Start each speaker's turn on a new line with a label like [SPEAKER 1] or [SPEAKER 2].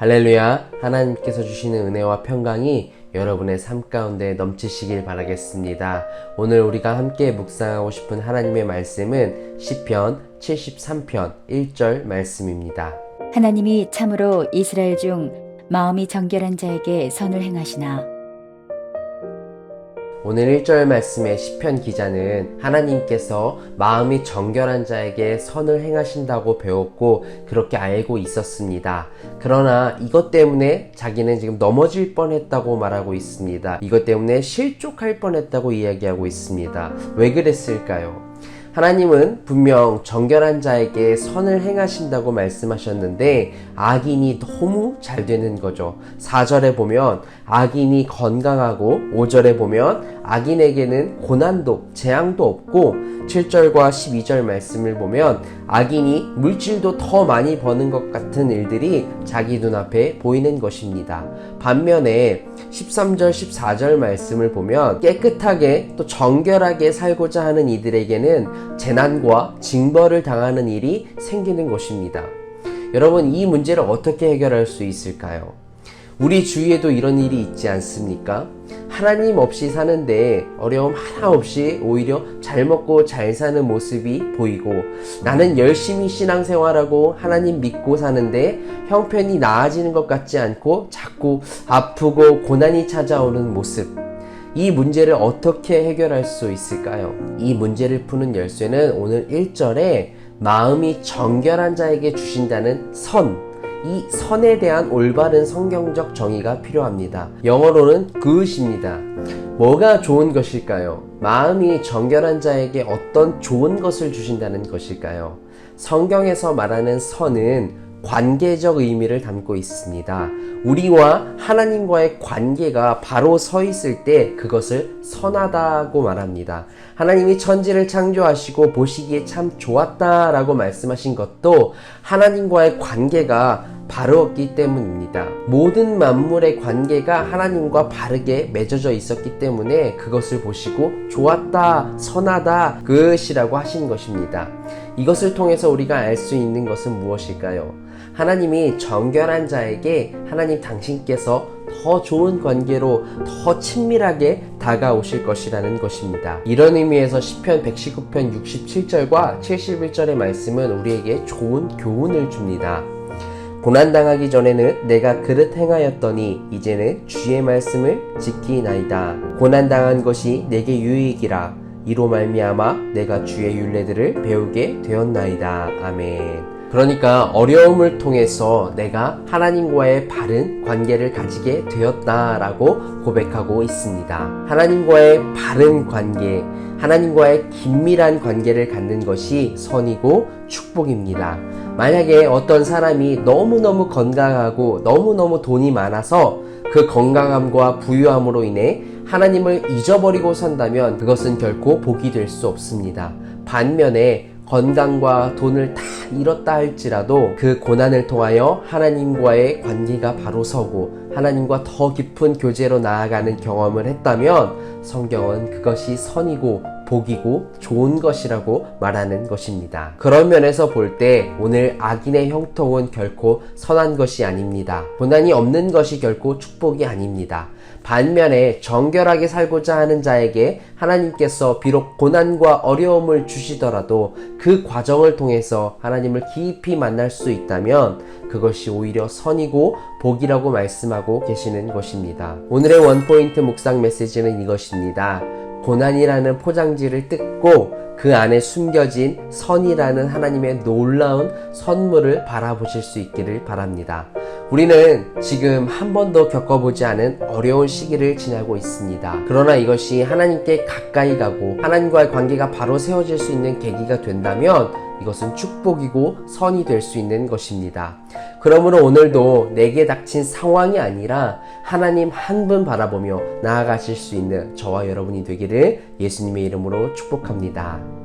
[SPEAKER 1] 할렐루야. 하나님께서 주시는 은혜와 평강이 여러분의 삶 가운데 넘치시길 바라겠습니다. 오늘 우리가 함께 묵상하고 싶은 하나님의 말씀은 시편 73편 1절 말씀입니다.
[SPEAKER 2] 하나님이 참으로 이스라엘 중 마음이 정결한 자에게 선을 행하시나
[SPEAKER 1] 오늘 1절 말씀의 시편 기자는 하나님께서 마음이 정결한 자에게 선을 행하신다고 배웠고 그렇게 알고 있었습니다. 그러나 이것 때문에 자기는 지금 넘어질 뻔했다고 말하고 있습니다. 이것 때문에 실족할 뻔했다고 이야기하고 있습니다. 왜 그랬을까요? 하나님은 분명 정결한 자에게 선을 행하신다고 말씀하셨는데 악인이 너무 잘 되는 거죠. 4절에 보면 악인이 건강하고 5절에 보면 악인에게는 고난도 재앙도 없고 7절과 12절 말씀을 보면 악인이 물질도 더 많이 버는 것 같은 일들이 자기 눈앞에 보이는 것입니다. 반면에 13절, 14절 말씀을 보면 깨끗하게 또 정결하게 살고자 하는 이들에게는 재난과 징벌을 당하는 일이 생기는 것입니다. 여러분, 이 문제를 어떻게 해결할 수 있을까요? 우리 주위에도 이런 일이 있지 않습니까? 하나님 없이 사는데 어려움 하나 없이 오히려 잘 먹고 잘 사는 모습이 보이고 나는 열심히 신앙생활하고 하나님 믿고 사는데 형편이 나아지는 것 같지 않고 자꾸 아프고 고난이 찾아오는 모습. 이 문제를 어떻게 해결할 수 있을까요? 이 문제를 푸는 열쇠는 오늘 1절에 마음이 정결한 자에게 주신다는 선, 이 선에 대한 올바른 성경적 정의가 필요합니다. 영어로는 good입니다. 뭐가 좋은 것일까요? 마음이 정결한 자에게 어떤 좋은 것을 주신다는 것일까요? 성경에서 말하는 선은 관계적 의미를 담고 있습니다. 우리와 하나님과의 관계가 바로 서 있을 때 그것을 선하다고 말합니다. 하나님이 천지를 창조하시고 보시기에 참 좋았다라고 말씀하신 것도 하나님과의 관계가 바르었기 때문입니다. 모든 만물의 관계가 하나님과 바르게 맺어져 있었기 때문에 그것을 보시고 좋았다, 선하다, 그것이라고 하신 것입니다. 이것을 통해서 우리가 알 수 있는 것은 무엇일까요? 하나님이 정결한 자에게 하나님 당신께서 더 좋은 관계로 더 친밀하게 다가오실 것이라는 것입니다. 이런 의미에서 시편 119편 67절과 71절의 말씀은 우리에게 좋은 교훈을 줍니다. 고난당하기 전에는 내가 그릇 행하였더니 이제는 주의 말씀을 지키나이다. 고난당한 것이 내게 유익이라 이로 말미암아 내가 주의 윤례들을 배우게 되었나이다. 아멘. 그러니까 어려움을 통해서 내가 하나님과의 바른 관계를 가지게 되었다라고 고백하고 있습니다. 하나님과의 바른 관계, 하나님과의 긴밀한 관계를 갖는 것이 선이고 축복입니다. 만약에 어떤 사람이 너무너무 건강하고 너무너무 돈이 많아서 그 건강함과 부유함으로 인해 하나님을 잊어버리고 산다면 그것은 결코 복이 될 수 없습니다. 반면에 건강과 돈을 다 잃었다 할지라도 그 고난을 통하여 하나님과의 관계가 바로 서고 하나님과 더 깊은 교제로 나아가는 경험을 했다면 성경은 그것이 선이고 복이고 좋은 것이라고 말하는 것입니다. 그런 면에서 볼 때 오늘 악인의 형통은 결코 선한 것이 아닙니다. 고난이 없는 것이 결코 축복이 아닙니다. 반면에 정결하게 살고자 하는 자에게 하나님께서 비록 고난과 어려움을 주시더라도 그 과정을 통해서 하나님을 깊이 만날 수 있다면 그것이 오히려 선이고 복이라고 말씀하고 계시는 것입니다. 오늘의 원포인트 묵상 메시지는 이것입니다. 고난이라는 포장지를 뜯고 그 안에 숨겨진 선이라는 하나님의 놀라운 선물을 바라보실 수 있기를 바랍니다. 우리는 지금 한 번도 겪어보지 않은 어려운 시기를 지나고 있습니다. 그러나 이것이 하나님께 가까이 가고 하나님과의 관계가 바로 세워질 수 있는 계기가 된다면 이것은 축복이고 선이 될 수 있는 것입니다. 그러므로 오늘도 내게 닥친 상황이 아니라 하나님 한 분 바라보며 나아가실 수 있는 저와 여러분이 되기를 예수님의 이름으로 축복합니다.